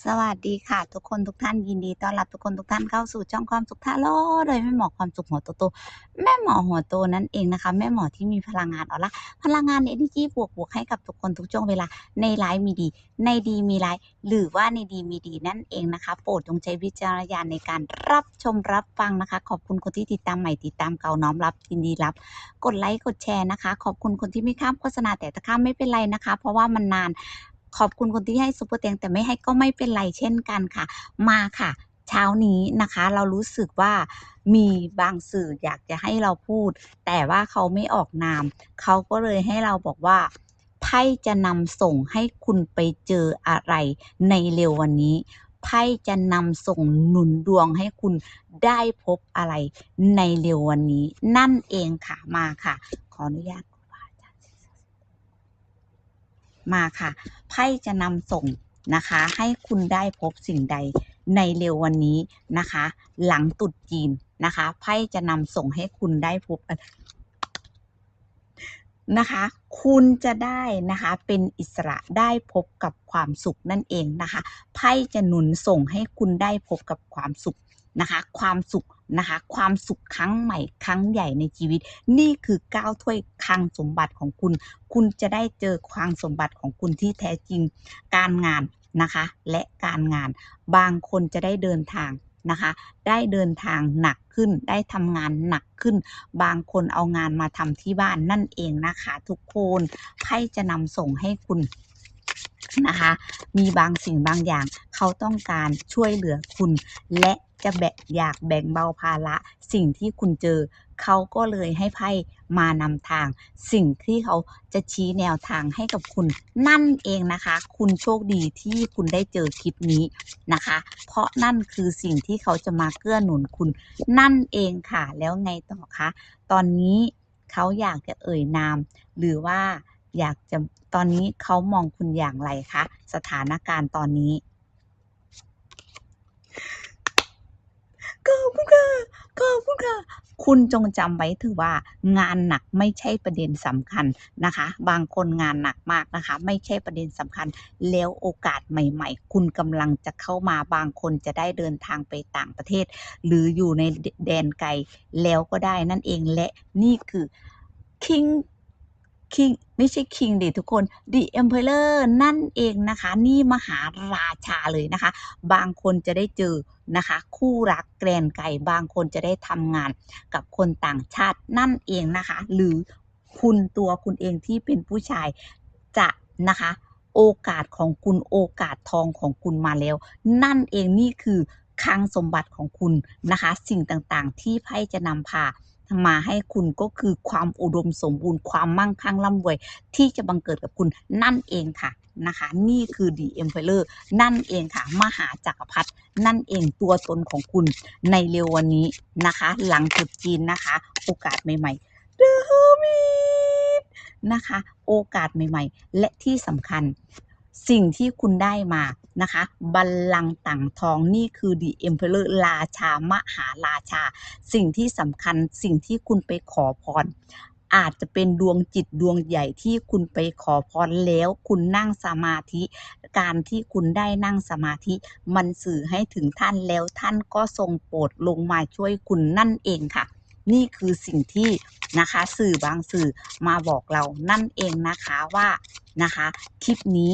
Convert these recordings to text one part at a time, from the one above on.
สวัสดีค่ะ ทุกคนทุกท่านยินดีต้อนรับทุกคนทุกท่านเข้าสู่ช่องความสุขท่าโลโดยแม่หมอความสุขหัวโตโตแม่หมอหัวโตนั่นเองนะคะ แม่หมอที่มีพลังงานออร่าพลังงานเอเนจีบวกบวกให้กับทุกคนทุกช่วงเวลาในไลฟ์มีดี ในดีมีไลฟ์หรือว่าในดีมีดีนั่นเองนะคะ โปรดจงใช้วิจารณญาณในการรับชมรับฟังนะคะ ขอบคุณคนที่ติดตามใหม่ติดตามเก่าน้อมรับยินดีรับ กดไลค์กดแชร์นะคะ ขอบคุณคนที่ไม่ข้ามโฆษณาแต่ถ้าข้ามไม่เป็นไรนะคะ เพราะว่ามันนาน ขอบคุณคนที่ให้ซุปเปอร์เตียงแต่ไม่ให้ก็ไม่เป็นไรเช่นกันค่ะ มาค่ะ เช้านี้นะคะ เรารู้สึกว่ามีบางสื่ออยากจะให้เราพูด แต่ว่าเขาไม่ออกนาม เขาก็เลยให้เราบอกว่าไพ่จะนำส่งให้คุณไปเจออะไรในเร็ววันนี้ไพ่จะนำส่งหนุนดวงให้คุณได้พบอะไรในเร็ววันนี้ นั่นเองค่ะมาค่ะ ขออนุญาตครูบาอาจารย์ มาค่ะไพ่จะนำส่งนะคะ ให้คุณได้พบสิ่งใดในเร็ววันนี้นะคะ หลังตุดจีนนะคะไพ่จะนำส่งให้คุณได้พบนะคะ คุณจะได้นะคะ เป็นอิสระได้พบกับความสุขนั่นเองนะคะไพ่จะหนุนส่งให้คุณได้พบกับความสุขนะคะ ความสุข นะคะ ความสุขครั้งใหม่ครั้งใหญ่ในชีวิต นี่คือก้าวถ้วยคลังสมบัติของคุณ คุณจะได้เจอคลังสมบัติของคุณที่แท้จริงการงานนะคะ และการงานบางคนจะได้เดินทางนะคะ ได้เดินทางหนักขึ้น ได้ทำงานหนักขึ้น บางคนเอางานมาทำที่บ้านนั่นเองนะคะ ทุกคนไพ่จะนำส่งให้คุณนะคะ มีบางสิ่งบางอย่างเขาต้องการช่วยเหลือคุณ และ จะแบกอยากแบ่งเบาภาระสิ่งที่คุณเจอ เขาก็เลยให้ไพ่มานำทาง สิ่งที่เขาจะชี้แนวทางให้กับคุณ นั่นเองนะคะ คุณโชคดีที่คุณได้เจอคลิปนี้นะคะ เพราะนั่นคือสิ่งที่เขาจะมาเกื้อหนุนคุณ นั่นเองค่ะ แล้วไงต่อคะตอนนี้เขาอยากจะเอ่ยนาม หรือว่าอยากจะตอนนี้เขามองคุณอย่างไรคะสถานการณ์ตอนนี้ ขอบคุณค่ะขอบคุณค่ะ คุณจงจำไว้เถือว่า งานหนักไม่ใช่ประเด็นสำคัญนะคะ บางคนงานหนักมากนะคะ ไม่ใช่ประเด็นสำคัญ แล้วโอกาสใหม่ ๆ คุณกำลังจะเข้ามาบางคนจะได้เดินทางไปต่างประเทศ หรืออยู่ในแดนไกลแล้วก็ได้นั่นเองและนี่คือ King King ไม่ใช่ King ดิทุกคน The Emperor นั่นเองนะคะ นี่มหาราชาเลยนะคะ บางคนจะได้เจอนะคะ คู่รักแกรนไก่บางคนจะได้ทำงานกับคนต่างชาตินั่นเองนะคะ หรือคุณตัวคุณเองที่เป็นผู้ชายจะนะคะ โอกาสของคุณโอกาสทองของคุณมาแล้ว นั่นเองนี่คือคลังสมบัติของคุณนะคะ สิ่งต่างๆ ที่ไพ่จะนำพา มาให้คุณก็คือความอุดมสมบูรณ์ความมั่งคั่งร่ำรวย ที่จะบังเกิดกับคุณนั่นเองค่ะนะคะนี่คือ The Emperor นั่นเองค่ะ มหาจักรพรรดินั่นเองตัวตนของคุณในเร็ววันนี้นะคะ หลังตรุษจีนนะคะ โอกาสใหม่ๆ The Hermit นะคะ โอกาสใหม่ๆ และที่สำคัญสิ่งที่คุณได้มา นะคะบัลลังก์ต่างทองนี่คือ The Emperor ราชามหาราชา สิ่งที่สำคัญสิ่งที่คุณไปขอพรอาจจะเป็นดวงจิตดวงใหญ่ที่คุณไปขอพรแล้ว คุณนั่งสมาธิ การที่คุณได้นั่งสมาธิ มันสื่อให้ถึงท่านแล้วท่านก็ทรงโปรดลงมาช่วยคุณนั่นเองค่ะ นี่คือสิ่งที่นะคะ สื่อบางสื่อมาบอกเรานั่นเองนะคะว่านะคะ คลิปนี้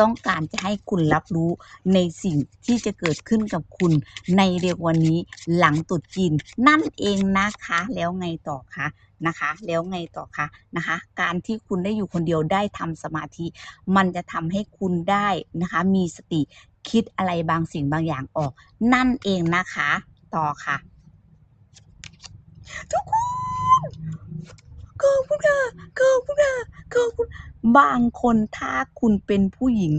ต้องการจะให้คุณรับรู้ในสิ่งที่จะเกิดขึ้นกับคุณในเร็ววันนี้หลังตรุษจีนนั่นเองนะคะ แล้วไงต่อคะนะคะ แล้วไงต่อคะนะคะ การที่คุณได้อยู่คนเดียวได้ทำสมาธิ มันจะทำให้คุณได้นะคะ มีสติคิดอะไรบางสิ่งบางอย่างออก นั่นเองนะคะ ต่อค่ะ ทุกคนขอบคุณค่ะขอบคุณค่ะขอบคุณ บางคนถ้าคุณเป็นผู้หญิง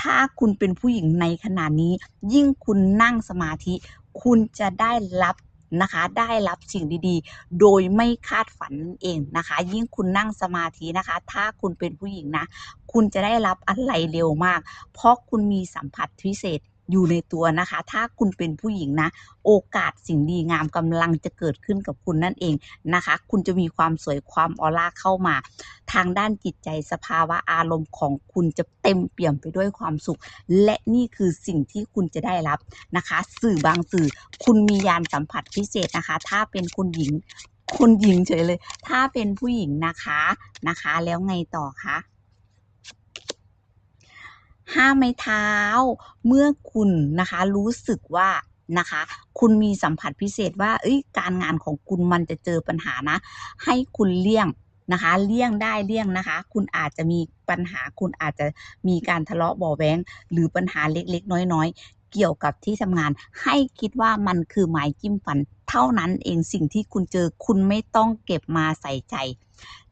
ถ้าคุณเป็นผู้หญิงในขณะนี้ ยิ่งคุณนั่งสมาธิ คุณจะได้รับนะคะได้รับสิ่งดีๆ โดยไม่คาดฝันนั่นเองนะคะ ยิ่งคุณนั่งสมาธินะคะ ถ้าคุณเป็นผู้หญิงนะ คุณจะได้รับอะไรเร็วมาก เพราะคุณมีสัมผัสพิเศษ อยู่ในตัวนะคะ ถ้าคุณเป็นผู้หญิงนะ โอกาสสิ่งดีงามกำลังจะเกิดขึ้นกับคุณนั่นเองนะคะ คุณจะมีความสวยความออร่าเข้ามา ทางด้านจิตใจสภาวะอารมณ์ของคุณจะเต็มเปี่ยมไปด้วยความสุข และนี่คือสิ่งที่คุณจะได้รับนะคะ สื่อบางสื่อคุณมียานสัมผัสพิเศษนะคะ ถ้าเป็นคุณหญิงคุณหญิงเฉยเลย ถ้าเป็นผู้หญิงนะคะนะคะ แล้วไงต่อคะ ห้าไม้เท้า เมื่อคุณนะคะรู้สึกว่านะคะ คุณมีสัมผัสพิเศษว่าเอ้ยการงานของคุณมันจะเจอปัญหานะ ให้คุณเลี่ยงนะคะเลี่ยงได้เลี่ยงนะคะ คุณอาจจะมีปัญหา คุณอาจจะมีการทะเลาะเบาะแว้งหรือปัญหาเล็ก ๆ น้อย ๆ เกี่ยวกับที่ทำงาน ให้คิดว่ามันคือไม้จิ้มฟัน เท่านั้นเองสิ่งที่คุณเจอคุณไม่ต้องเก็บมาใส่ใจ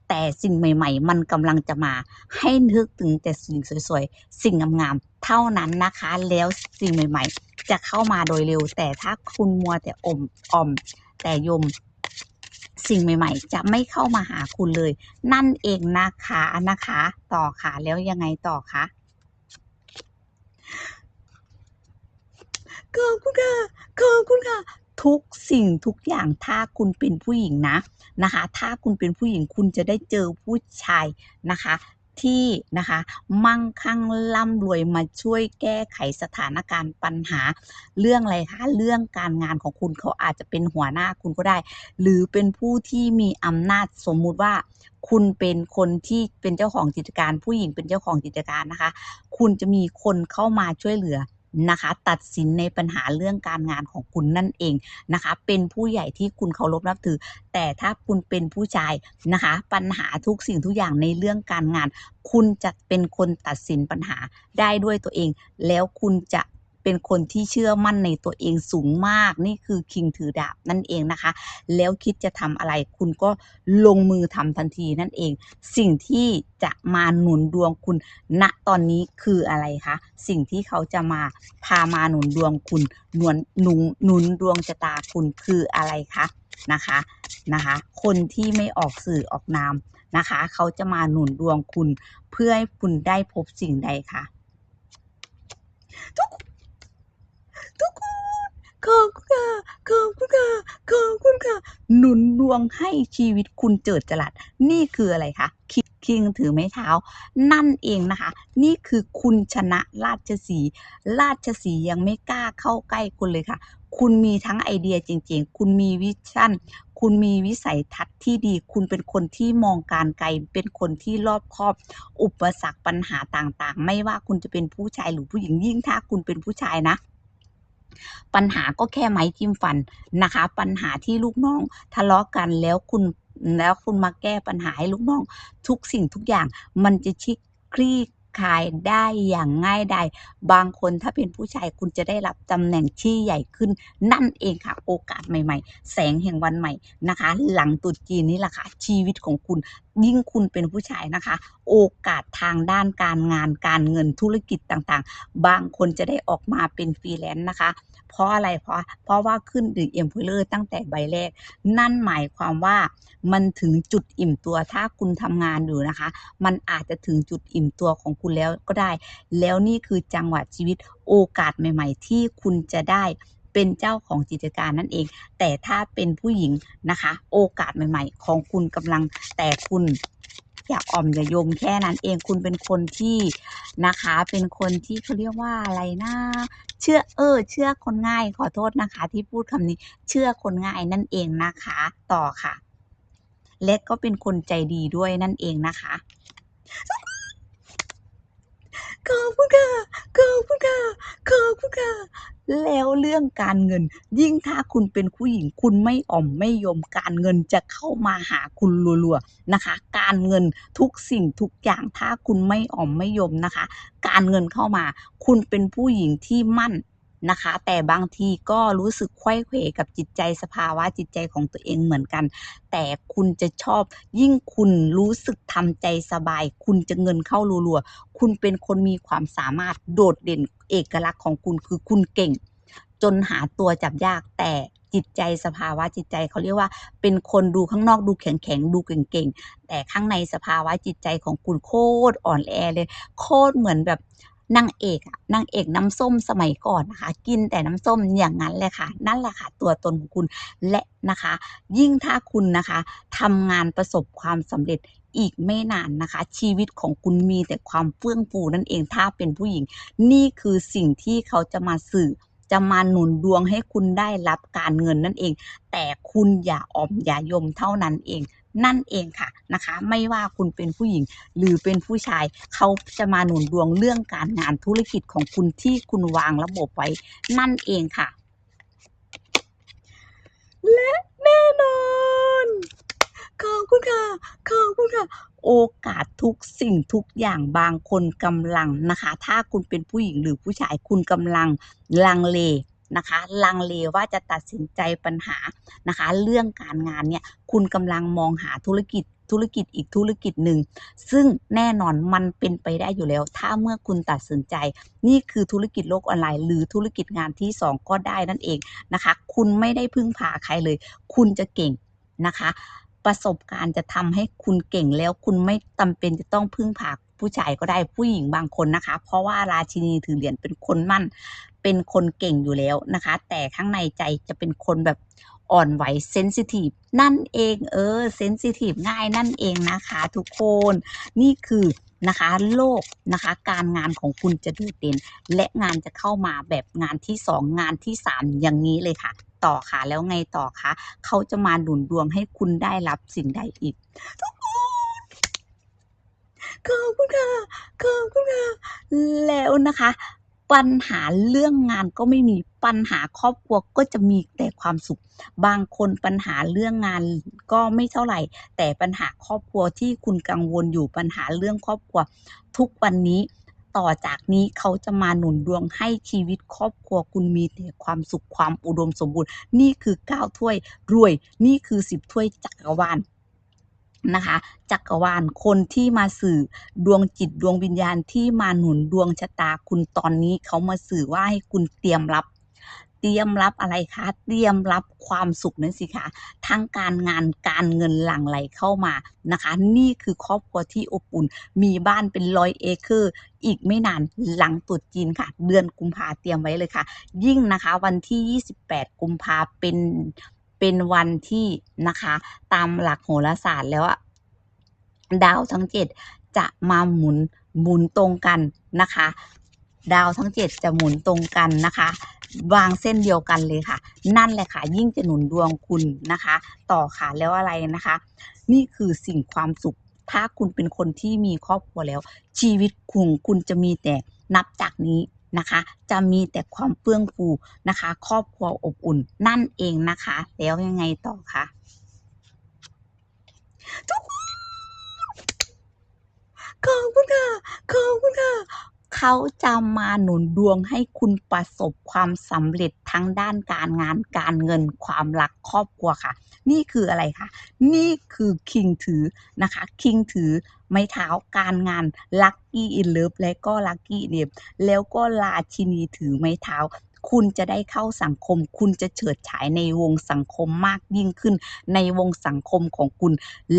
แต่สิ่งใหม่ ๆ มันกำลังจะมา ให้นึกถึงแต่สิ่งสวยๆ สิ่งงามๆ เท่านั้นนะคะ แล้วสิ่งใหม่ ๆ จะเข้ามาโดยเร็ว แต่ถ้าคุณมัวแต่อมอม แต่ยมสิ่งใหม่ๆ จะไม่เข้ามาหาคุณเลย นั่นเองนะคะนะคะ ต่อค่ะแล้วยังไงต่อคะขอบคุณค่ะขอบคุณค่ะ ทุกสิ่งทุกอย่างถ้าคุณเป็นผู้หญิงนะนะคะ ถ้าคุณเป็นผู้หญิงคุณจะได้เจอผู้ชายนะคะที่นะคะมั่งคั่งร่ำรวยมาช่วยแก้ไขสถานการณ์ปัญหา เรื่องอะไรคะเรื่องการงานของคุณเขาอาจจะเป็นหัวหน้าคุณก็ได้ หรือเป็นผู้ที่มีอำนาจสมมุติว่า คุณเป็นคนที่เป็นเจ้าของกิจการ ผู้หญิงเป็นเจ้าของกิจการนะคะ คุณจะมีคนเข้ามาช่วยเหลือ นะคะ ตัดสินในปัญหาเรื่องการงานของคุณนั่นเองนะคะ เป็นผู้ใหญ่ที่คุณเคารพนับถือ แต่ถ้าคุณเป็นผู้ชายนะคะ ปัญหาทุกสิ่งทุกอย่างในเรื่องการงาน คุณจะเป็นคนตัดสินปัญหาได้ด้วยตัวเอง แล้วคุณจะ เป็นคนที่เชื่อมั่นในตัวเองสูงมาก นี่คือคิงถือดาบนั่นเองนะคะ แล้วคิดจะทำอะไรคุณก็ลงมือทำทันทีนั่นเอง สิ่งที่จะมาหนุนดวงคุณณตอนนี้คืออะไรคะ สิ่งที่เขาจะมาพามาหนุนดวงคุณหนุนหนุนหนุนดวงชะตาคุณคืออะไรคะนะคะนะคะ คนที่ไม่ออกสื่อออกนามนะคะ เขาจะมาหนุนดวงคุณเพื่อให้คุณได้พบสิ่งใดคะทุกทุกคนขอบคุณค่ะขอบคุณค่ะขอบคุณค่ะ หนุน ดวงให้ชีวิตคุณเจิดจรัสนี่คืออะไรคะคิคิงถือไม้เท้า นั่นเองนะคะ นี่คือคุณชนะราชสีห์ราชสีห์ยังไม่กล้าเข้าใกล้คุณเลยค่ะ คุณมีทั้งไอเดียจริงๆ คุณมีวิชั่น คุณมีวิสัยทัศน์ที่ดี คุณเป็นคนที่มองการไกล เป็นคนที่รอบคอบ อุปสรรคปัญหาต่างๆ ไม่ว่าคุณจะเป็นผู้ชายหรือผู้หญิงยิ่งถ้าคุณเป็นผู้ชายนะ ปัญหาก็แค่ไม้จิ้มฟันนะคะ ปัญหาที่ลูกน้องทะเลาะกันแล้วคุณแล้วคุณมาแก้ปัญหาให้ลูกน้อง ทุกสิ่งทุกอย่างมันจะชิคคลี่คลายได้อย่างง่ายดายบางคนถ้าเป็นผู้ชายคุณจะได้รับตำแหน่งที่ใหญ่ขึ้น นั่นเองค่ะ โอกาสใหม่ ๆ แสงแห่งวันใหม่นะคะ หลังตรุษจีนนี่แหละค่ะชีวิตของคุณ ยิ่งคุณเป็นผู้ชายนะคะ โอกาสทางด้านการงานการเงินธุรกิจต่างๆ บางคนจะได้ออกมาเป็นฟรีแลนซ์นะคะ เพราะอะไรเพราะเพราะว่าขึ้นดึกเอ็มพูเลอร์ตั้งแต่ใบแรก นั่นหมายความว่ามันถึงจุดอิ่มตัวถ้าคุณทำงานอยู่นะคะ มันอาจจะถึงจุดอิ่มตัวของคุณแล้วก็ได้ แล้วนี่คือจังหวะชีวิตโอกาสใหม่ ๆ ที่คุณจะได้เป็นเจ้าของกิจการนั่นเอง แต่ถ้าเป็นผู้หญิงนะคะ โอกาสใหม่ ๆ ของคุณกำลังแต่คุณ อย่าอ่อมอย่ายมแค่นั้นเองคุณเป็นคนที่นะคะ เป็นคนที่เขาเรียกว่าอะไรนะเชื่อเออ เชื่อคนง่ายขอโทษนะคะ ที่พูดคำนี้เชื่อคนง่ายนั่นเองนะคะ ต่อค่ะ และก็เป็นคนใจดีด้วยนั่นเองนะคะขอบคุณค่ะขอบคุณค่ะขอบคุณค่ะ แล้วเรื่องการเงิน ยิ่งถ้าคุณเป็นผู้หญิงคุณไม่อ่อมไม่ยมการเงินจะเข้ามาหาคุณรัวๆนะคะ การเงินทุกสิ่งทุกอย่างถ้าคุณไม่อ่อมไม่ยมนะคะ การเงินเข้ามา คุณเป็นผู้หญิงที่มั่น นะคะ แต่บางทีก็รู้สึกไขว้เขวกับจิตใจสภาวะจิตใจของตัวเองเหมือนกัน แต่คุณจะชอบยิ่งคุณรู้สึกทำใจสบาย คุณจะเงินเข้ารัวๆคุณเป็นคนมีความสามารถโดดเด่นเอกลักษณ์ของคุณคือคุณเก่ง จนหาตัวจับยากแต่จิตใจสภาวะจิตใจเขาเรียกว่า เป็นคนดูข้างนอกดูแข็งๆดูเก่งๆแต่ข้างในสภาวะจิตใจของคุณโคตรอ่อนแอเลย โคตรเหมือนแบบ นางเอกอะนางเอกน้ำส้มสมัยก่อนนะคะ กินแต่น้ำส้มอย่างนั้นแหละค่ะ นั่นแหละค่ะ ตัวตนของคุณและนะคะ ยิ่งถ้าคุณนะคะทำงานประสบความสำเร็จอีกไม่นานนะคะ ชีวิตของคุณมีแต่ความเฟื่องฟูนั่นเองถ้าเป็นผู้หญิง นี่คือสิ่งที่เขาจะมาสื่อจะมาหนุนดวงให้คุณได้รับการเงินนั่นเอง แต่คุณอย่าออมอย่ายมเท่านั้นเอง นั่นเองค่ะนะคะ ไม่ว่าคุณเป็นผู้หญิงหรือเป็นผู้ชายเขาจะมาหนุนดวงเรื่องการงานธุรกิจของคุณที่คุณวางระบบไว้นั่นเองค่ะ และแน่นอนขอบคุณค่ะขอบคุณค่ะโอกาสทุกสิ่งทุกอย่างบางคนกำลังนะคะ ถ้าคุณเป็นผู้หญิงหรือผู้ชายคุณกำลังลังเล นะคะลังเลว่าจะตัดสินใจปัญหานะคะ เรื่องการงานเนี่ยคุณกำลังมองหาธุรกิจธุรกิจอีกธุรกิจหนึ่ง ซึ่งแน่นอนมันเป็นไปได้อยู่แล้ว ถ้าเมื่อคุณตัดสินใจ นี่คือธุรกิจโลกออนไลน์ หรือธุรกิจงานที่สองก็ได้นั่นเองนะคะ คุณไม่ได้พึ่งพาใครเลย คุณจะเก่งนะคะ ประสบการณ์จะทำให้คุณเก่งแล้ว คุณไม่จำเป็นจะต้องพึ่งพา ผู้ชายก็ได้ผู้หญิงบางคนนะคะ เพราะว่าราชินีถือเหรียญเป็นคนมั่น เป็นคนเก่งอยู่แล้วนะคะ แต่ข้างในใจจะเป็นคนแบบอ่อนไหวเซนซิทีฟนั่นเองเออเซนซิทีฟง่ายนั่นเองนะคะทุกคนนี่คือนะคะโลกนะคะการงานของคุณจะโดดเด่น และงานจะเข้ามาแบบงานที่สองงานที่สามอย่างนี้เลยค่ะ ต่อค่ะแล้วไงต่อคะเขาจะมาหนุนดวงให้คุณได้รับสิ่งใดอีกทุก ขอบคุณค่ะขอบคุณค่ะแล้วนะคะ ปัญหาเรื่องงานก็ไม่มีปัญหาครอบครัวก็จะมีแต่ความสุข บางคนปัญหาเรื่องงานก็ไม่เท่าไหร่ แต่ปัญหาครอบครัวที่คุณกังวลอยู่ปัญหาเรื่องครอบครัว ทุกวันนี้ต่อจากนี้เขาจะมาหนุนดวงให้ชีวิตครอบครัวคุณมีแต่ความสุขความอุดมสมบูรณ์ นี่คือก้าถ้วยรวย นี่คือสิบถ้วยจักรวาล นะคะ จักรวาลคนที่มาสื่อดวงจิตดวงวิญญาณที่มาหนุนดวงชะตาคุณตอนนี้เขามาสื่อว่าให้คุณเตรียมรับเตรียมรับอะไรคะ เตรียมรับความสุขนั่นสิคะทั้งการงานการเงินหลั่งไหลเข้ามานะคะ นี่คือครอบครัวที่อบอุ่น มีบ้านเป็นร้อยเอเคอร์ อีกไม่นานหลังตรุษจีนค่ะ เดือนกุมภาเตรียมไว้เลยค่ะ ยิ่งนะคะ วันที่ 28 กุมภาเป็น เป็นวันที่นะคะตามหลักโหราศาสตร์แล้วดาวทั้งเจ็ดจะมาหมุนหมุนตรงกันนะคะ ดาวทั้งเจ็ดจะหมุนตรงกันนะคะวางเส้นเดียวกันเลยค่ะ นั่นแหละค่ะ ยิ่งจะหนุนดวงคุณนะคะ ต่อค่ะแล้วอะไรนะคะ นี่คือสิ่งความสุข ถ้าคุณเป็นคนที่มีครอบครัวแล้ว ชีวิตคุณคุณจะมีแต่นับจากนี้ นะคะ จะมีแต่ความเฟื่องฟูนะคะ ครอบครัวอบอุ่นนั่นเองนะคะ แล้วยังไงต่อคะทุกคนขอบคุณค่ะขอบคุณค่ะ เขาจะมาหนุนดวงให้คุณประสบความสำเร็จทั้งด้านการงานการเงินความรักครอบครัวค่ะ นี่คืออะไรคะนี่คือคิงถือนะคะคิงถือไม้เท้าการงานลัคกี้อินเลิฟและก็ลัคกี้เนมแล้วก็ราชินีถือไม้เท้า คุณจะได้เข้าสังคม คุณจะเฉิดฉายในวงสังคมมากยิ่งขึ้น ในวงสังคมของคุณ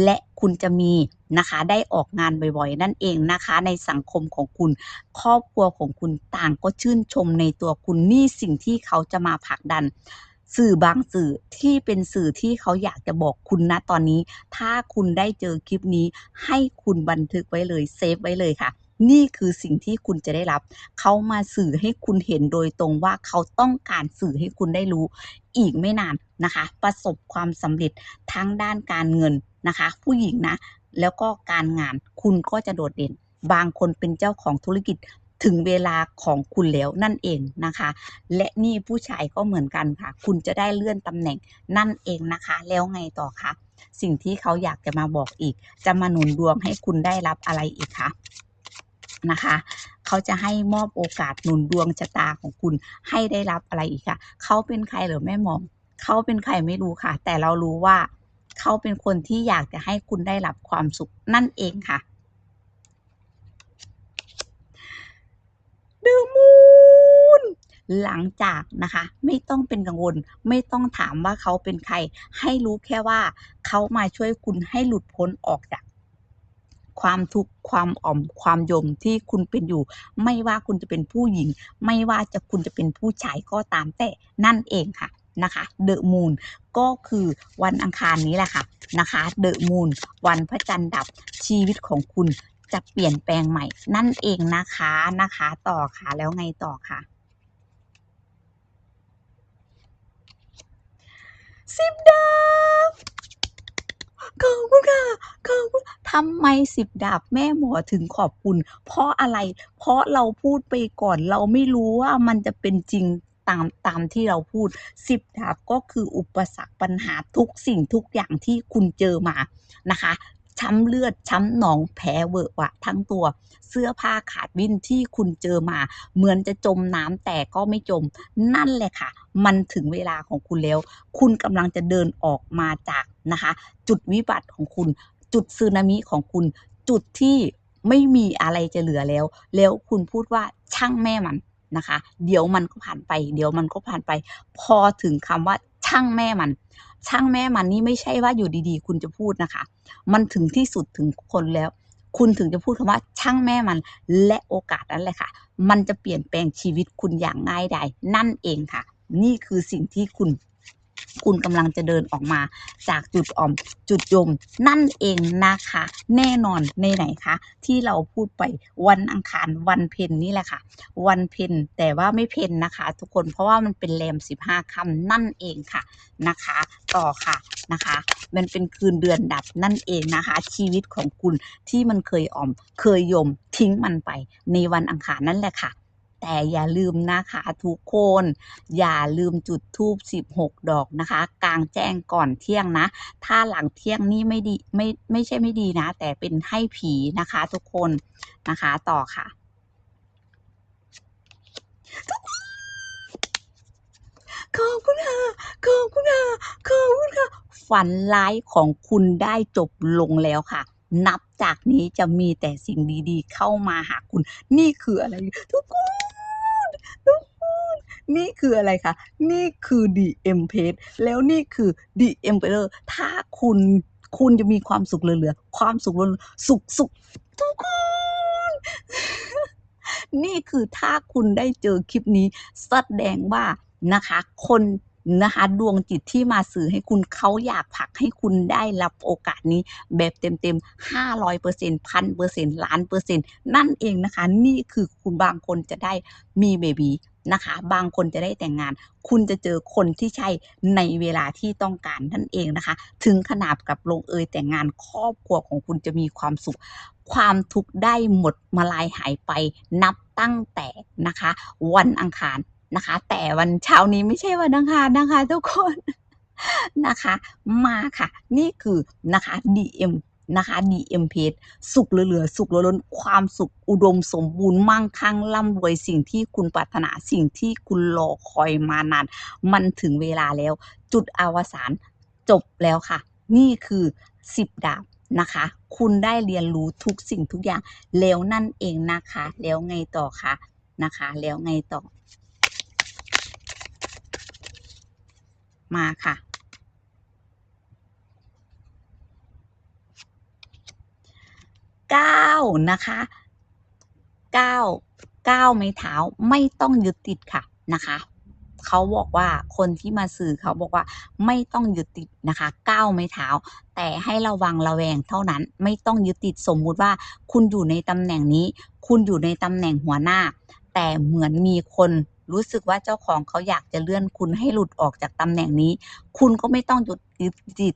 และคุณจะมีนะคะได้ออกงานบ่อยๆ นั่นเองนะคะ ในสังคมของคุณ ครอบครัวของคุณต่างก็ชื่นชมในตัวคุณนี่สิ่งที่เขาจะมาผลักดันสื่อบางสื่อที่เป็นสื่อที่เขาอยากจะบอกคุณนะตอนนี้ ถ้าคุณได้เจอคลิปนี้ให้คุณบันทึกไว้เลยเซฟไว้เลยค่ะ นี่คือสิ่งที่คุณจะได้รับ เขามาสื่อให้คุณเห็นโดยตรงว่าเขาต้องการสื่อให้คุณได้รู้ อีกไม่นานนะคะ ประสบความสำเร็จทั้งด้านการเงินนะคะ ผู้หญิงนะ แล้วก็การงานคุณก็จะโดดเด่น บางคนเป็นเจ้าของธุรกิจถึงเวลาของคุณแล้วนั่นเองนะคะ และนี่ผู้ชายก็เหมือนกันค่ะ คุณจะได้เลื่อนตำแหน่งนั่นเองนะคะ แล้วไงต่อคะสิ่งที่เขาอยากจะมาบอกอีก จะมาหนุนดวงให้คุณได้รับอะไรอีกคะ นะคะ เขาจะให้มอบโอกาสหนุนดวงชะตาของคุณให้ได้รับอะไรอีกค่ะ เขาเป็นใครหรือแม่หมอม เขาเป็นใครไม่รู้ค่ะ แต่เรารู้ว่าเขาเป็นคนที่อยากจะให้คุณได้รับความสุขนั่นเองค่ะ The Moon หลังจากนะคะ ไม่ต้องเป็นกังวล ไม่ต้องถามว่าเขาเป็นใคร ให้รู้แค่ว่าเขามาช่วยคุณให้หลุดพ้นออกจาก ความทุกข์ความอ่อมความยมที่คุณเป็นอยู่ ไม่ว่าคุณจะเป็นผู้หญิง ไม่ว่าจะคุณจะเป็นผู้ชายก็ตามแต่นั่นเองค่ะนะคะเดอะมูนก็คือวันอังคารนี้แหละค่ะนะคะเดอะมูนวันพระจันทร์ดับชีวิตของคุณจะเปลี่ยนแปลงใหม่ นั่นเองนะคะนะคะต่อค่ะแล้วไงต่อค่ะสิบดาบ ขอบคุณค่ะขอบคุณทำไมสิบดาบแม่หมอถึงขอบคุณ เพราะอะไร เพราะเราพูดไปก่อน เราไม่รู้ว่ามันจะเป็นจริงตามตามที่เราพูดสิบดาบก็คืออุปสรรคปัญหาทุกสิ่งทุกอย่างที่คุณเจอมานะคะ ช้ำเลือด ช้ำหนองแผลเวอะวะทั้งตัว เสื้อผ้าขาดวิ่นที่คุณเจอมา เหมือนจะจมน้ำแต่ก็ไม่จม นั่นแหละค่ะ มันถึงเวลาของคุณแล้ว คุณกำลังจะเดินออกมาจากนะคะ จุดวิบัติของคุณ จุดสึนามิของคุณ จุดที่ไม่มีอะไรจะเหลือแล้ว แล้วคุณพูดว่าช่างแม่มันนะคะ เดี๋ยวมันก็ผ่านไป เดี๋ยวมันก็ผ่านไป พอถึงคำว่าช่างแม่มัน ช่างแม่มันนี่ไม่ใช่ว่าอยู่ดีๆ คุณจะพูดนะคะ มันถึงที่สุดถึงคนแล้ว คุณถึงจะพูดคำว่าช่างแม่มันและโอกาสนั้นแหละค่ะ มันจะเปลี่ยนแปลงชีวิตคุณอย่างง่ายดายนั่นเองค่ะ นี่คือสิ่งที่คุณ คุณกำลังจะเดินออกมาจากจุดอ่อมจุดยมนั่นเองนะคะ แน่นอนในไหนคะที่เราพูดไปวันอังคารวันเพ็ญนี่แหละค่ะ วันเพ็ญแต่ว่าไม่เพ็ญนะคะ ทุกคนเพราะว่ามันเป็นแรมสิบห้าคำนั่นเองค่ะนะคะ ต่อค่ะนะคะ มันเป็นคืนเดือนดับนั่นเองนะคะ ชีวิตของคุณที่มันเคยอ่อมเคยยมทิ้งมันไปในวันอังคารนั่นแหละค่ะ แต่อย่าลืมนะคะทุกคน อย่าลืมจุดธูป16 ดอกนะคะ กลางแจ้งก่อนเที่ยงนะ ถ้าหลังเที่ยงนี่ไม่ดีไม่ไม่ใช่ไม่ดีนะ แต่เป็นให้ผีนะคะทุกคนนะคะต่อค่ะขอบคุณค่ะขอบคุณค่ะขอบคุณค่ะฝันร้ายของคุณได้จบลงแล้วค่ะ นับจากนี้จะมีแต่สิ่งดีๆ เข้ามาหาคุณ นี่คืออะไร ทุกคน นี่คืออะไรคะ นี่คือ DM Page แล้วนี่คือ DM p a g e ถ้าคุณคุณจะมีความสุขเหลือๆความสุขล้นสุขสุขทุกคนนี่คือถ้าคุณได้เจอคลิปนี้แสดงว่านะคะ คน นะคะ ดวงจิตที่มาสื่อให้คุณเขาอยากผลักให้คุณได้รับโอกาสนี้แบบเต็มๆห้าร้อยเปอร์เซ็นต์พันเปอร์เซ็นต์ล้านเปอร์เซ็นต์นั่นเองนะคะ นี่คือคุณบางคนจะได้มีเบบีนะคะ บางคนจะได้แต่งงาน คุณจะเจอคนที่ใช่ในเวลาที่ต้องการนั่นเองนะคะ ถึงขนาดกับลงเอยแต่งงานครอบครัวของคุณจะมีความสุข ความทุกข์ได้หมดมาลายหายไปนับตั้งแต่นะคะ วันอังคาร นะคะ แต่วันเช้านี้ไม่ใช่วันอังคารนะคะ ทุกคนนะคะมาค่ะ นี่คือนะคะ DM นะคะ DM Page สุขเหลือๆสุขล้นความสุขอุดมสมบูรณ์มั่งคั่งร่ำรวยสิ่งที่คุณปรารถนาสิ่งที่คุณรอคอยมานานมันถึงเวลาแล้ว จุดอวสานจบแล้วค่ะ นี่คือสิบดาบนะคะ คุณได้เรียนรู้ทุกสิ่งทุกอย่างแล้วนั่นเองนะคะ แล้วไงต่อคะนะคะ แล้วไงต่อ มาค่ะ เก้านะคะเก้าเก้าไม้เท้าไม่ต้องยึดติดค่ะนะคะเขาบอกว่าคนที่มาสื่อเขาบอกว่าไม่ต้องยึดติดนะคะก้าวไม้เท้า แต่ให้ระวังระแวงเท่านั้นไม่ต้องยึดติดสมมุติว่า คุณอยู่ในตำแหน่งนี้ คุณอยู่ในตำแหน่งหัวหน้า แต่เหมือนมีคน รู้สึกว่าเจ้าของเขาอยากจะเลื่อนคุณให้หลุดออกจากตำแหน่งนี้ คุณก็ไม่ต้องหยึดติด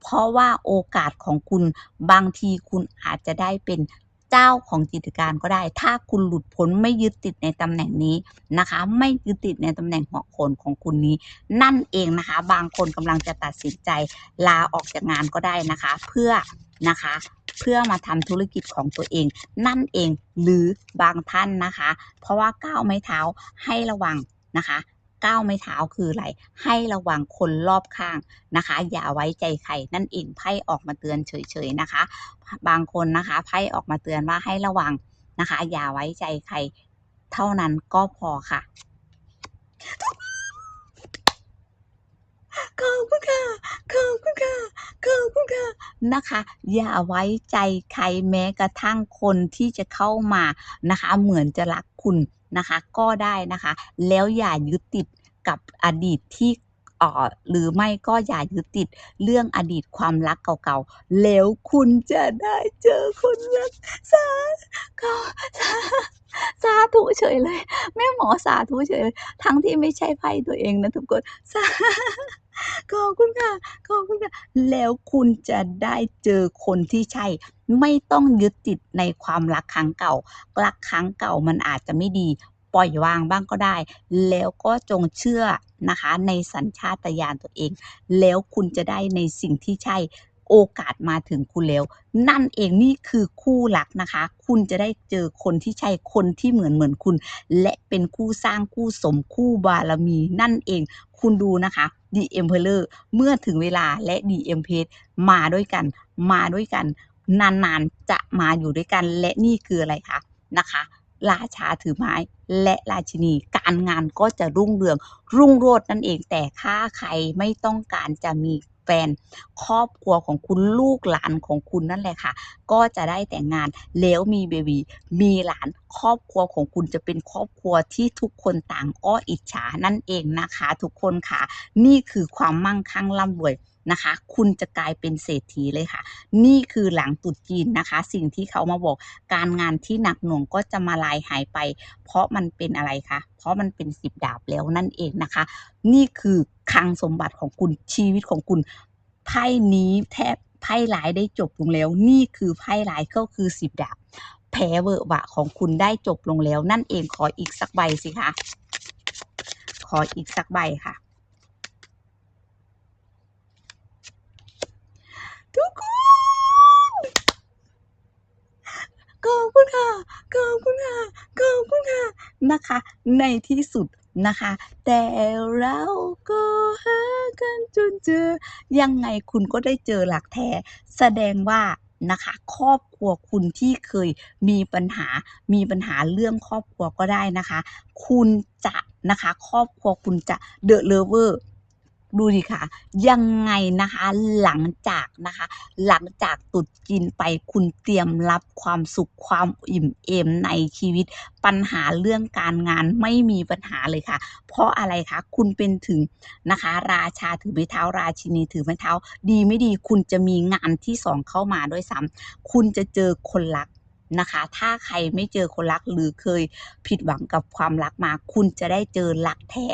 เพราะว่าโอกาสของคุณบางทีคุณอาจจะได้เป็นเจ้าของกิจการก็ได้ ถ้าคุณหลุดพ้นไม่ยึดติดในตำแหน่งนี้นะคะ ไม่ยึดติดในตำแหน่งหัวโขนของคุณนี้ นั่นเองนะคะ บางคนกำลังจะตัดสินใจลาออกจากงานก็ได้นะคะ เพื่อ นะคะ เพื่อมาทำธุรกิจของตัวเอง นั่นเองหรือบางท่านนะคะ เพราะว่าก้าวไม้เท้าให้ระวังนะคะก้าวไม้เท้าคืออะไร ให้ระวังคนรอบข้างนะคะ อย่าไว้ใจใครนั่นเองไพ่ออกมาเตือนเฉยๆนะคะ บางคนนะคะไพ่ออกมาเตือนว่าให้ระวังนะคะ อย่าไว้ใจใคร เท่านั้นก็พอค่ะ ขอบคุณค่ะขอบคุณค่ะขอบคุณค่ะนะคะ อย่าไว้ใจใครแม้กระทั่งคนที่จะเข้ามานะคะ เหมือนจะรักคุณนะคะ ก็ได้นะคะ แล้วอย่ายึดติดกับอดีตที่ หรือไม่ก็อย่ายึดติดเรื่องอดีตความรักเก่าๆ แล้วคุณจะได้เจอคนรักสาก็สาสาธุเฉยเลยแม่หมอสาธุเฉยเลยทั้งที่ไม่ใช่ไพ่ตัวเองนะทุกคนสาขอบคุณค่ะขอบคุณค่ะ แล้วคุณจะได้เจอคนที่ใช่ ไม่ต้องยึดติดในความรักครั้งเก่า รักครั้งเก่ามันอาจจะไม่ดี ปล่อยวางบ้างก็ได้ แล้วก็จงเชื่อนะคะในสัญชาตญาณตัวเอง แล้วคุณจะได้ในสิ่งที่ใช่โอกาสมาถึงคุณแล้ว นั่นเองนี่คือคู่รักนะคะ คุณจะได้เจอคนที่ใช่คนที่เหมือนเหมือนคุณ และเป็นคู่สร้างคู่สมคู่บารมี นั่นเองคุณดูนะคะ The Emperor เมื่อถึงเวลาและ The Empress มาด้วยกัน มาด้วยกัน นานๆจะมาอยู่ด้วยกัน และนี่คืออะไรคะนะคะ ราชาถือไม้ และราชินี การงานก็จะรุ่งเรือง รุ่งโรจน์นั่นเองแต่ถ้าใครไม่ต้องการจะมีแฟนครอบครัวของคุณลูกหลานของคุณนั่นแหละค่ะ ก็จะได้แต่งงานแล้วมีเบบีมีหลานครอบครัวของคุณจะเป็นครอบครัวที่ทุกคนต่างอ้ออิจฉานั่นเองนะคะ ทุกคนค่ะ นี่คือความมั่งคั่งร่ำรวย นะคะ คุณจะกลายเป็นเศรษฐีเลยค่ะ นี่คือหลังตรุษจีนนะคะ สิ่งที่เขามาบอกการงานที่หนักหน่วงก็จะมาลายหายไป เพราะมันเป็นอะไรคะเพราะมันเป็นสิบดาบแล้วนั่นเองนะคะ นี่คือคลังสมบัติของคุณชีวิตของคุณไพ่นี้แทบไพ่ร้ายได้จบลงแล้ว นี่คือไพ่ร้ายก็คือสิบดาบแพ้เวอะหวะของคุณได้จบลงแล้ว นั่นเองขออีกสักใบสิคะขออีกสักใบค่ะ ทุกคนขอบคุณค่ะขอบคุณค่ะขอบคุณค่ะนะคะ ในที่สุดนะคะ แต่เราก็หากันจนเจอ ยังไงคุณก็ได้เจอหลักแท้ แสดงว่านะคะครอบครัวคุณที่เคยมีปัญหา มีปัญหาเรื่องครอบครัวก็ได้นะคะ คุณจะนะคะ ครอบครัวคุณจะเดอะเลเวอร์ ดูดิค่ะ ยังไงนะคะ หลังจากนะคะ หลังจากตรุษจีนไปคุณเตรียมรับความสุขความอิ่มเอมในชีวิต ปัญหาเรื่องการงานไม่มีปัญหาเลยค่ะ เพราะอะไรคะ คุณเป็นถึงนะคะ ราชาถือไม้เท้าราชินีถือไม้เท้า ดีไม่ดี คุณจะมีงานที่สองเข้ามาด้วยซ้ำคุณจะเจอคนรัก นะคะ ถ้าใครไม่เจอคนรักหรือเคยผิดหวังกับความรักมา คุณจะได้เจอรักแท้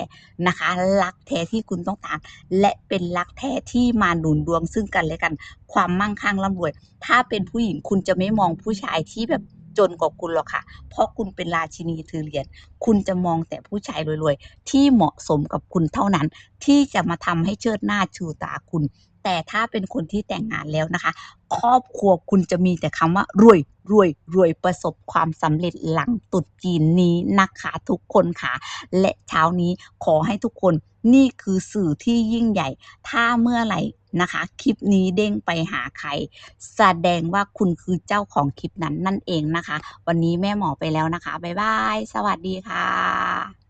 นะคะรักแท้ที่คุณต้องการและเป็นรักแท้ที่มาหนุนดวงซึ่งกันและกัน ความมั่งคั่งร่ำรวย ถ้าเป็นผู้หญิงคุณจะไม่มองผู้ชายที่แบบจนกว่าคุณหรอกค่ะ เพราะคุณเป็นราชินีถือเหรียญ คุณจะมองแต่ผู้ชายรวยๆ ที่เหมาะสมกับคุณเท่านั้น ที่จะมาทำให้เชิดหน้าชูตาคุณ แต่ถ้าเป็นคนที่แต่งงานแล้วนะคะ ครอบครัวคุณจะมีแต่คำว่ารวยรวยรวยประสบความสำเร็จหลังตรุษจีนนี้นะคะทุกคนค่ะ และเช้านี้ขอให้ทุกคนนี่คือสื่อที่ยิ่งใหญ่ ถ้าเมื่อไหร่นะคะ คลิปนี้เด้งไปหาใคร แสดงว่าคุณคือเจ้าของคลิปนั้นนั่นเองนะคะ วันนี้แม่หมอไปแล้วนะคะ บ๊ายบาย สวัสดีค่ะ